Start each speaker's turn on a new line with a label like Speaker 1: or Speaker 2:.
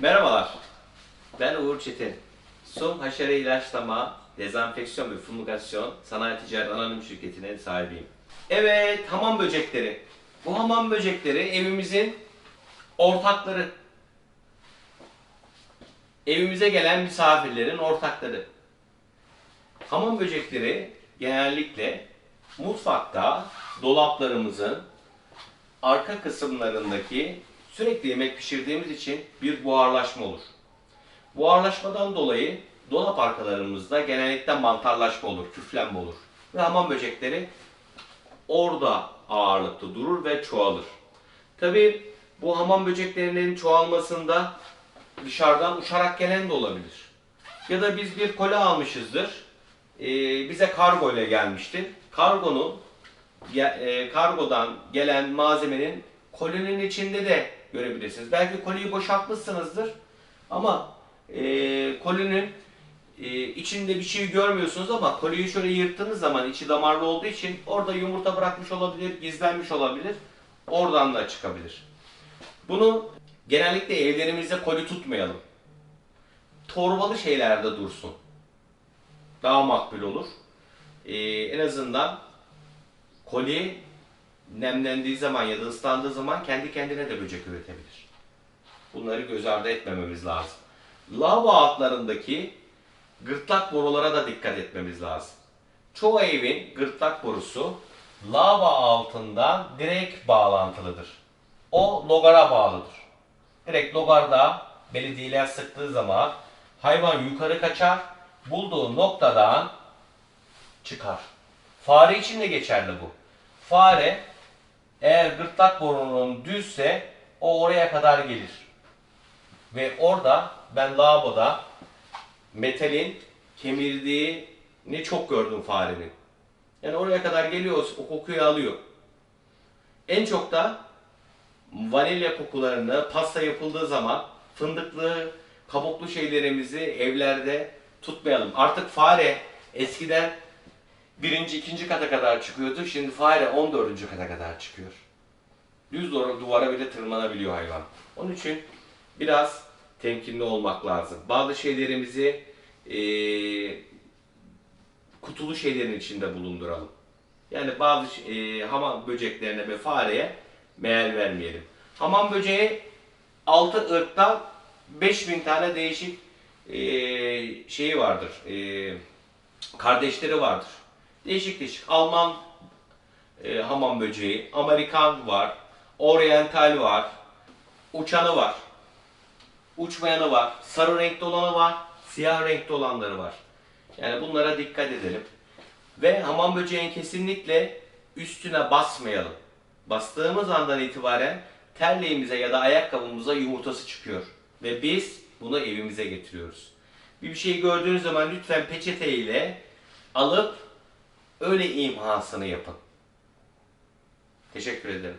Speaker 1: Merhabalar. Ben Uğur Çetin. Sum Haşere İlaçlama, Dezenfeksiyon ve Fumigasyon Sanayi Ticaret Anonim Şirketi'nin sahibiyim. Evet, hamam böcekleri. Bu hamam böcekleri evimizin ortakları. Evimize gelen misafirlerin ortakları. Hamam böcekleri genellikle mutfakta dolaplarımızın arka kısımlarındaki sürekli yemek pişirdiğimiz için bir buharlaşma olur. Buharlaşmadan dolayı dolap arkalarımızda genellikle mantarlaşma olur, küflenme olur. Ve hamam böcekleri orada ağırlıklı durur ve çoğalır. Tabi bu hamam böceklerinin çoğalmasında dışarıdan uçarak gelen de olabilir. Ya da biz bir koli almışızdır. Ee, bize kargo ile gelmiştir. Kargonun e, kargodan gelen malzemenin kolinin içinde de görebilirsiniz. Belki koliyi boşaltmışsınızdır ama e, kolinin e, içinde bir şey görmüyorsunuz ama koliyi şöyle yırttığınız zaman içi damarlı olduğu için orada yumurta bırakmış olabilir, gizlenmiş olabilir. Oradan da çıkabilir. Bunu genellikle evlerimizde koli tutmayalım. Torbalı şeylerde dursun. Daha makbul olur. E, en azından koli nemlendiği zaman ya da ıslandığı zaman kendi kendine de böcek üretebilir. Bunları göz ardı etmememiz lazım. Lavabo altlarındaki gırtlak borulara da dikkat etmemiz lazım. Çoğu evin gırtlak borusu lava altından direkt bağlantılıdır. O logara bağlıdır. Direkt logarda belediyeler sıktığı zaman hayvan yukarı kaçar, bulduğu noktadan çıkar. Fare için de geçerli bu. Fare eğer gırtlak borunun düzse o oraya kadar gelir. Ve orada ben lavaboda metalin kemirdiğini çok gördüm farenin. Yani oraya kadar geliyor, o kokuyu alıyor. En çok da vanilya kokularını pasta yapıldığı zaman fındıklı, kabuklu şeylerimizi evlerde tutmayalım. Artık fare eskiden birinci, ikinci kata kadar çıkıyordu. Şimdi fare 14. kata kadar çıkıyor. Düz duvara, bile tırmanabiliyor hayvan. Onun için biraz temkinli olmak lazım. Bazı şeylerimizi eee, kutulu şeylerin içinde bulunduralım. Yani bazı eee, hamam böceklerine ve fareye meal vermeyelim. Hamam böceği 6 ırktan 5000 tane değişik eee, şeyi vardır. Eee, kardeşleri vardır. Değişik değişik. Alman e, hamam böceği, Amerikan var, Oriental var, uçanı var, uçmayanı var, sarı renkli olanı var, siyah renkli olanları var. Yani bunlara dikkat edelim. Ve hamam böceğin kesinlikle üstüne basmayalım. Bastığımız andan itibaren terliğimize ya da ayakkabımıza yumurtası çıkıyor. Ve biz bunu evimize getiriyoruz. Bir şey gördüğünüz zaman lütfen peçete ile alıp Öyle imhasını yapın. Teşekkür ederim.